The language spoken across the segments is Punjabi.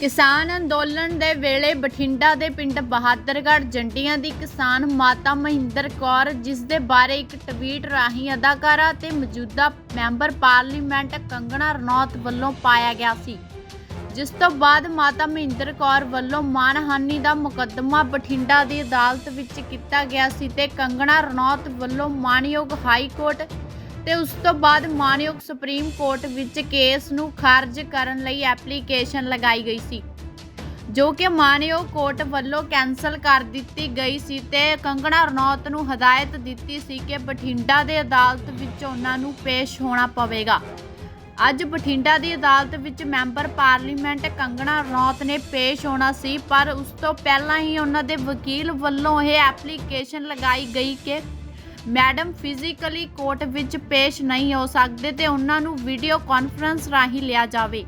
ਕਿਸਾਨ ਅੰਦੋਲਨ ਦੇ ਵੇਲੇ ਬਠਿੰਡਾ ਦੇ ਪਿੰਡ ਬਹਾਦਰਗੜ੍ਹ ਜੰਡੀਆਂ ਦੀ ਕਿਸਾਨ ਮਾਤਾ ਮਹਿੰਦਰ ਕੌਰ, ਜਿਸ ਦੇ ਬਾਰੇ ਇੱਕ ਟਵੀਟ ਰਾਹੀਂ ਅਦਾਕਾਰਾ ਤੇ ਮੌਜੂਦਾ ਮੈਂਬਰ ਪਾਰਲੀਮੈਂਟ ਕੰਗਣਾ ਰਣੌਤ ਵੱਲੋਂ ਪਾਇਆ ਗਿਆ ਸੀ। ਜਿਸ ਤੋਂ ਬਾਅਦ ਮਾਤਾ ਮਹਿੰਦਰ ਕੌਰ ਵੱਲੋਂ ਮਾਨਹਾਨੀ ਦਾ ਮੁਕੱਦਮਾ ਬਠਿੰਡਾ ਦੀ ਅਦਾਲਤ ਵਿੱਚ ਕੀਤਾ ਗਿਆ ਸੀ ਤੇ ਕੰਗਣਾ ਰਣੌਤ ਵੱਲੋਂ ਮਾਨਯੋਗ ਹਾਈ ਕੋਰਟ ਤੇ ਉਸ ਤੋਂ ਬਾਅਦ ਮਾਨਯੋਗ ਸੁਪਰੀਮ ਕੋਰਟ ਵਿੱਚ ਕੇਸ ਨੂੰ ਖਾਰਜ ਕਰਨ ਲਈ ਐਪਲੀਕੇਸ਼ਨ ਲਗਾਈ ਗਈ ਸੀ, ਜੋ ਕਿ ਮਾਨਯੋਗ ਕੋਰਟ ਵੱਲੋਂ ਕੈਨਸਲ ਕਰ ਦਿੱਤੀ ਗਈ ਸੀ ਤੇ ਕੰਗਣਾ ਰਣੌਤ ਨੂੰ ਹਦਾਇਤ ਦਿੱਤੀ ਸੀ ਕਿ ਬਠਿੰਡਾ ਦੇ ਅਦਾਲਤ ਵਿੱਚ ਉਹਨਾਂ ਨੂੰ ਪੇਸ਼ ਹੋਣਾ ਪਵੇਗਾ। ਅੱਜ ਬਠਿੰਡਾ ਦੀ ਅਦਾਲਤ ਵਿੱਚ ਮੈਂਬਰ ਪਾਰਲੀਮੈਂਟ ਕੰਗਣਾ ਰਣੌਤ ਨੇ ਪੇਸ਼ ਹੋਣਾ ਸੀ, ਪਰ ਉਸ ਤੋਂ ਪਹਿਲਾਂ ਹੀ ਉਹਨਾਂ ਦੇ ਵਕੀਲ ਵੱਲੋਂ ਇਹ ਐਪਲੀਕੇਸ਼ਨ ਲਗਾਈ ਗਈ ਕਿ ਮੈਡਮ ਫਿਜ਼ੀਕਲੀ ਕੋਰਟ ਵਿੱਚ ਪੇਸ਼ ਨਹੀਂ ਹੋ ਸਕਦੇ ਤੇ ਉਹਨਾਂ ਨੂੰ ਵੀਡੀਓ ਕਾਨਫਰੰਸ ਰਾਹੀਂ ਲਿਆ ਜਾਵੇ।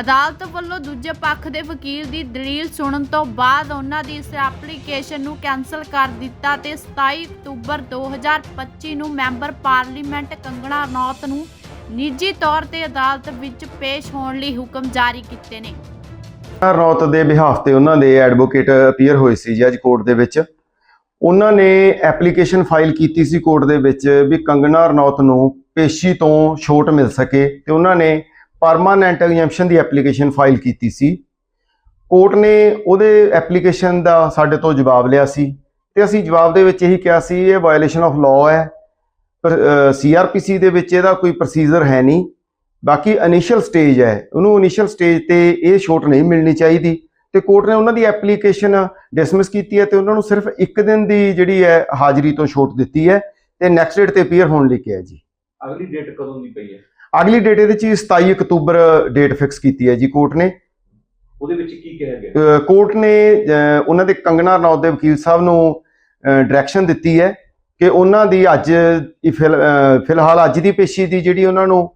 ਅਦਾਲਤ ਵੱਲੋਂ ਦੂਜੇ ਪੱਖ ਦੇ ਵਕੀਲ ਦੀ ਦਲੀਲ ਸੁਣਨ ਤੋਂ ਬਾਅਦ ਉਹਨਾਂ ਦੀ ਇਸ ਐਪਲੀਕੇਸ਼ਨ ਨੂੰ ਕੈਨਸਲ ਕਰ ਦਿੱਤਾ ਤੇ 27 ਅਕਤੂਬਰ 2025 ਨੂੰ ਮੈਂਬਰ ਪਾਰਲੀਮੈਂਟ ਕੰਗਣਾ ਰਣੌਤ ਨੂੰ ਨਿੱਜੀ ਤੌਰ ਤੇ ਅਦਾਲਤ ਵਿੱਚ ਪੇਸ਼ ਹੋਣ ਲਈ ਹੁਕਮ ਜਾਰੀ ਕੀਤੇ ਨੇ। ਰੌਤ ਦੇ ਬਿਹਾਫ ਤੇ ਉਹਨਾਂ ਦੇ ਐਡਵੋਕੇਟ ਅਪੀਅਰ ਹੋਏ ਸੀ ਜੀ ਕੋਰਟ ਦੇ ਵਿੱਚ। ਉਹਨਾਂ ਨੇ ਐਪਲੀਕੇਸ਼ਨ ਫਾਈਲ ਕੀਤੀ ਸੀ ਕੋਰਟ ਦੇ ਵਿੱਚ ਵੀ ਕੰਗਨਾ ਰਣੌਤ ਨੂੰ ਪੇਸ਼ੀ ਤੋਂ ਛੋਟ ਮਿਲ ਸਕੇ ਤੇ ਉਹਨਾਂ ਨੇ ਪਰਮਾਨੈਂਟ ਐਗਜ਼ੈਂਪਸ਼ਨ ਦੀ ਐਪਲੀਕੇਸ਼ਨ ਫਾਈਲ ਕੀਤੀ ਸੀ। ਕੋਰਟ ਨੇ ਉਹਦੇ ਐਪਲੀਕੇਸ਼ਨ ਦਾ ਸਾਡੇ ਤੋਂ ਜਵਾਬ ਲਿਆ ਸੀ ਤੇ ਅਸੀਂ ਜਵਾਬ ਦੇ ਵਿੱਚ ਇਹੀ ਕਿਹਾ ਸੀ, ਇਹ ਵਾਇਓਲੇਸ਼ਨ ਆਫ ਲਾਅ ਹੈ। ਪਰ ਸੀਆਰਪੀਸੀ ਦੇ ਵਿੱਚ ਇਹਦਾ ਕੋਈ ਪ੍ਰੋਸੀਜਰ ਹੈ ਨਹੀਂ। ਬਾਕੀ ਇਨੀਸ਼ੀਅਲ ਸਟੇਜ ਹੈ। ਉਹਨੂੰ ਇਨੀਸ਼ੀਅਲ ਸਟੇਜ ਤੇ ਇਹ ਛੋਟ ਨਹੀਂ ਮਿਲਣੀ ਚਾਹੀਦੀ। ਤੇ ਕੋਰਟ ਨੇ ਉਹਨਾਂ ਦੀ ਐਪਲੀਕੇਸ਼ਨ ਡਿਸਮਿਸ ਕੀਤੀ ਹੈ ਤੇ ਉਹਨਾਂ ਨੂੰ ਸਿਰਫ ਇੱਕ ਦਿਨ ਦੀ ਜਿਹੜੀ ਹੈ ਹਾਜ਼ਰੀ ਤੋਂ ਛੋਟ ਦਿੱਤੀ ਹੈ ਤੇ ਨੈਕਸਟ ਡੇਟ ਤੇ ਅਪੀਅਰ ਹੋਣ ਲਈ ਕਿਹਾ ਜੀ। ਅਗਲੀ ਡੇਟ ਕਦੋਂ ਦੀ ਪਈ ਹੈ? ਅਗਲੀ ਡੇਟ ਇਹਦੇ ਚ 27 ਅਕਤੂਬਰ ਡੇਟ ਫਿਕਸ ਕੀਤੀ ਹੈ ਜੀ ਕੋਰਟ ਨੇ। ਉਹਦੇ ਵਿੱਚ ਕੀ ਕਿਹਾ ਗਿਆ? ਕੋਰਟ ਨੇ ਉਹਨਾਂ ਦੇ ਕੰਗਨਾ ਰਣੌਤ ਦੇ ਵਕੀਲ ਸਾਹਿਬ ਨੂੰ ਡਾਇਰੈਕਸ਼ਨ ਦਿੱਤੀ ਹੈ ਕਿ ਉਹਨਾਂ ਦੀ ਅੱਜ ਫਿਲਹਾਲ ਅੱਜ ਦੀ ਪੇਸ਼ੀ ਦੀ ਜਿਹੜੀ ਉਹਨਾਂ ਨੂੰ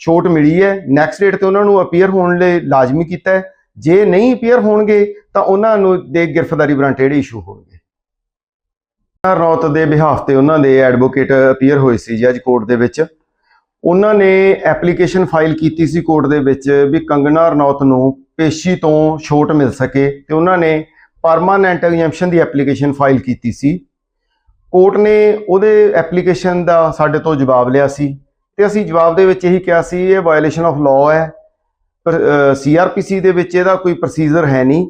ਛੋਟ ਮਿਲੀ ਹੈ ਨੈਕਸਟ ਡੇਟ ਤੇ ਉਹਨਾਂ ਨੂੰ ਅਪੀਅਰ ਹੋਣ ਲਈ ਲਾਜ਼ਮੀ ਕੀਤਾ ਹੈ। ਜੇ ਨਹੀਂ ਅਪੀਅਰ ਹੋਣਗੇ, ਤਾਂ ਉਹਨਾਂ ਨੂੰ ਦੇ ਗ੍ਰਿਫਤਾਰੀ ਵਾਰੰਟ ਜਿਹੜੇ ਇਸ਼ੂ ਹੋਣਗੇ। ਰਣੌਤ ਦੇ ਬਿਹਾਫ ਤੇ ਉਹਨਾਂ ਦੇ ਐਡਵੋਕੇਟ ਅਪੀਅਰ ਹੋਏ ਸੀ ਜੱਜ ਕੋਰਟ ਦੇ ਵਿੱਚ। ਉਹਨਾਂ ਨੇ ਐਪਲੀਕੇਸ਼ਨ ਫਾਈਲ ਕੀਤੀ ਸੀ ਕੋਰਟ ਦੇ ਵਿੱਚ ਵੀ ਕੰਗਨਾ ਰਣੌਤ ਨੂੰ ਪੇਸ਼ੀ ਤੋਂ ਛੋਟ ਮਿਲ ਸਕੇ ਤੇ ਉਹਨਾਂ ਨੇ ਪਰਮਾਨੈਂਟ ਐਗਜ਼ੈਂਪਸ਼ਨ ਦੀ ਐਪਲੀਕੇਸ਼ਨ ਫਾਈਲ ਕੀਤੀ ਸੀ। ਕੋਰਟ ਨੇ ਉਹਦੇ ਐਪਲੀਕੇਸ਼ਨ ਦਾ ਸਾਡੇ ਤੋਂ ਜਵਾਬ ਲਿਆ ਸੀ ਤੇ ਅਸੀਂ ਜਵਾਬ ਦੇ ਵਿੱਚ ਇਹੀ ਕਿਹਾ ਸੀ, ਇਹ ਵਾਇਓਲੇਸ਼ਨ ਆਫ ਲਾਅ ਹੈ। ਸੀਆਰਪੀਸੀ ਦੇ ਵਿੱਚ ਇਹਦਾ ਕੋਈ ਪ੍ਰੋਸੀਜਰ ਹੈ ਨਹੀਂ।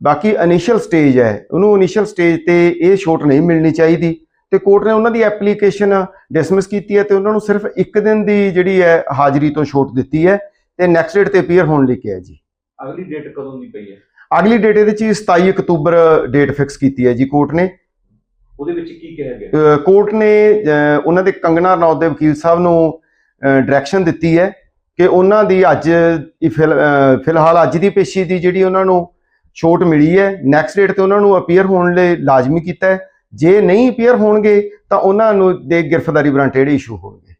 ਬਾਕੀ ਇਨੀਸ਼ੀਅਲ ਸਟੇਜ ਹੈ। ਉਹਨੂੰ ਇਨੀਸ਼ੀਅਲ ਸਟੇਜ ਤੇ ਇਹ ਛੋਟ ਨਹੀਂ ਮਿਲਣੀ ਚਾਹੀਦੀ। ਤੇ ਕੋਰਟ ਨੇ ਉਹਨਾਂ ਦੀ ਐਪਲੀਕੇਸ਼ਨ ਡਿਸਮਿਸ ਕੀਤੀ ਹੈ ਤੇ ਉਹਨਾਂ ਨੂੰ ਸਿਰਫ ਇੱਕ ਦਿਨ ਦੀ ਜਿਹੜੀ ਹੈ ਹਾਜ਼ਰੀ ਤੋਂ ਛੋਟ ਦਿੱਤੀ ਹੈ ਤੇ ਨੈਕਸਟ ਡੇਟ ਤੇ ਅਪੀਅਰ ਹੋਣ ਲਈ ਕਿਹਾ ਜੀ। ਅਗਲੀ ਡੇਟ ਕਦੋਂ ਦੀ ਪਈ ਹੈ? ਅਗਲੀ ਡੇਟ ਇਹਦੇ ਚ 27 ਅਕਤੂਬਰ ਡੇਟ ਫਿਕਸ ਕੀਤੀ ਹੈ ਜੀ ਕੋਰਟ ਨੇ। ਉਹਦੇ ਵਿੱਚ ਕੀ ਕਿਹਾ ਗਿਆ? ਕੋਰਟ ਨੇ ਉਹਨਾਂ ਦੇ ਕੰਗਨਾ ਰਣੌਤ ਦੇ ਵਕੀਲ ਸਾਹਿਬ ਨੂੰ ਡਾਇਰੈਕਸ਼ਨ ਦਿੱਤੀ ਹੈ ਕਿ ਉਹਨਾਂ ਦੀ ਅੱਜ ਫਿਲਹਾਲ ਅੱਜ ਦੀ ਪੇਸ਼ੀ ਦੀ ਜਿਹੜੀ ਉਹਨਾਂ ਨੂੰ ਛੋਟ ਮਿਲੀ ਹੈ ਨੈਕਸਟ ਡੇਟ ਤੇ ਉਹਨਾਂ ਨੂੰ ਅਪੀਅਰ ਹੋਣ ਲਈ ਲਾਜ਼ਮੀ ਕੀਤਾ ਹੈ। ਜੇ ਨਹੀਂ ਅਪੀਅਰ ਹੋਣਗੇ, ਤਾਂ ਉਹਨਾਂ ਨੂੰ ਦੇ ਗ੍ਰਿਫਤਾਰੀ ਵਾਰੰਟ ਜਿਹੜੇ ਇਸ਼ੂ ਹੋਣਗੇ।